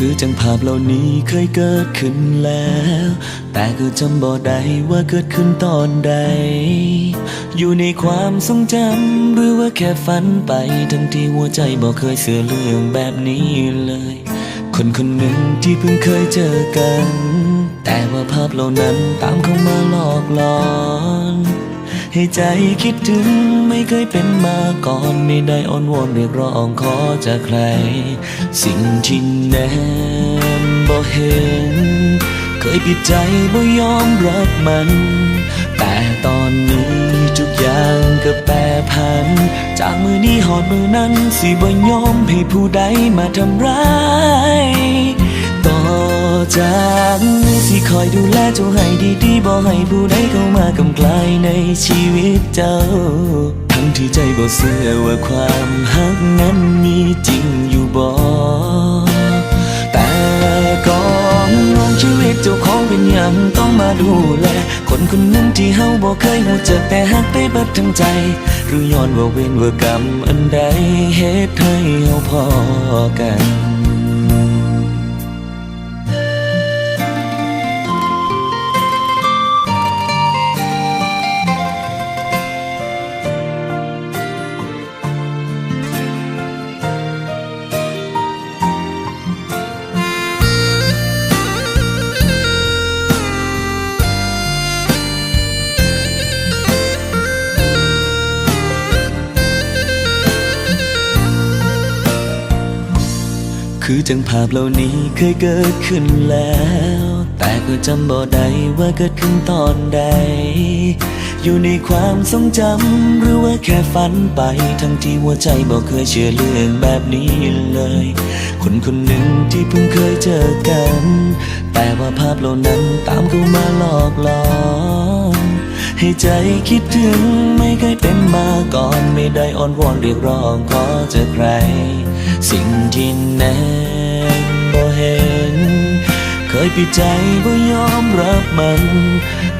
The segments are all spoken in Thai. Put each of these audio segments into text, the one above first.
คือจังภาพเหล่านี้เคยเกิดขึ้นแล้ว แต่ก็จำบ่ได้ว่าเกิดขึ้นตอนใด อยู่ในความทรงจำหรือว่าแค่ฝันไป ทั้งที่หัวใจบ่เคยเสื่อเรื่องแบบนี้เลย คนคนหนึ่งที่เพิ่งเคยเจอกัน แต่ว่าภาพเหล่านั้นตามเข้ามาหลอกหลอน ให้ใจคิดถึงไม่เคยเป็นมาก่อน ไม่ได้อ้อนวอนเรียกร้องขอจากใคร สิ่งที่แนมบ่เห็น เคยปิดใจบ่ยอมรับมัน แต่ตอนนี้ ผัน จากมือนี้หอดมือนั้น สิบ่ยอมให้ผู้ใดมาทำร้าย ต่อจากนี้สิคอยดูแลเจ้าให้ดีๆบ่ให้ผู้ใดเข้ามากำกลายในชีวิตเจ้า ทั้งที่ใจบ่เชื่อว่าความหักนั้นมีจริงอยู่บ่แต่ก่อนน้องชีวิตเจ้าของเป็นยังต้องมาดูแลคนคนหนึ่งที่เฮาบ่เคยหูจักแต่หักไปเบิดทั้งใจ หรือย้อนว่าเวรว่ากรรมอันใดเหตุให้เฮาพอกัน คือจังภาพเหล่านี้เคยเกิดขึ้นแล้ว แต่ก็จำบ่ได้ว่าเกิดขึ้นตอนใด อยู่ในความทรงจำหรือว่าแค่ฝันไป ทั้งที่หัวใจบ่เคยเชื่อเรื่องแบบนี้เลย คนคนหนึ่งที่เพิ่งเคยเจอกัน แต่ว่าภาพเหล่านั้นตามเข้ามาหลอกหลอน ให้ใจคิดถึงไม่เคยเป็นมาก่อน ไม่ได้อ้อนวอนเรียกร้องขอเจอใคร สิ่งที่แนบบ่เห็น เคยปิดใจบ่ยอมรับมัน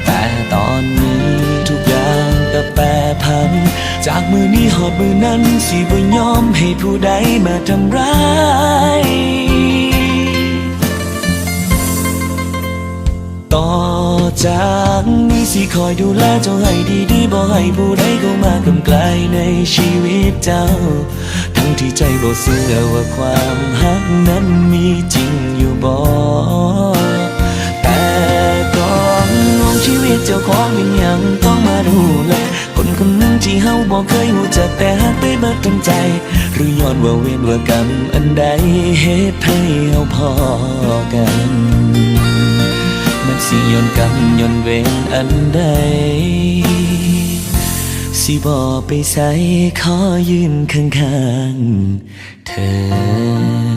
แต่ตอนนี้ทุกอย่างก็แปรผัน จากมือนี้หอดมือนั้นสิบ่ยอมให้ผู้ใดมาทำร้าย คอยดูแลเจ้าให้ดีๆบ่ให้ผู้ใดเข้ามากำไกลในชีวิตเจ้า ทั้งที่ใจบ่เชื่อว่าความหักนั้นมีจริงอยู่บ่แต่ก่อนน้องชีวิตเจ้าของเป็นหยังต้องมาดูแลคนคนหนึงที่เฮาบ่เคยหูจักแต่หักไปเบิดทั้งใจ หรือย้อนว่าเวรว่ากรรมอันใดเหตุให้เฮาพอกัน สิย้อนกรรมย้อนเวรอันใด สิบอไปใส่ขอยืนข้างๆเธอ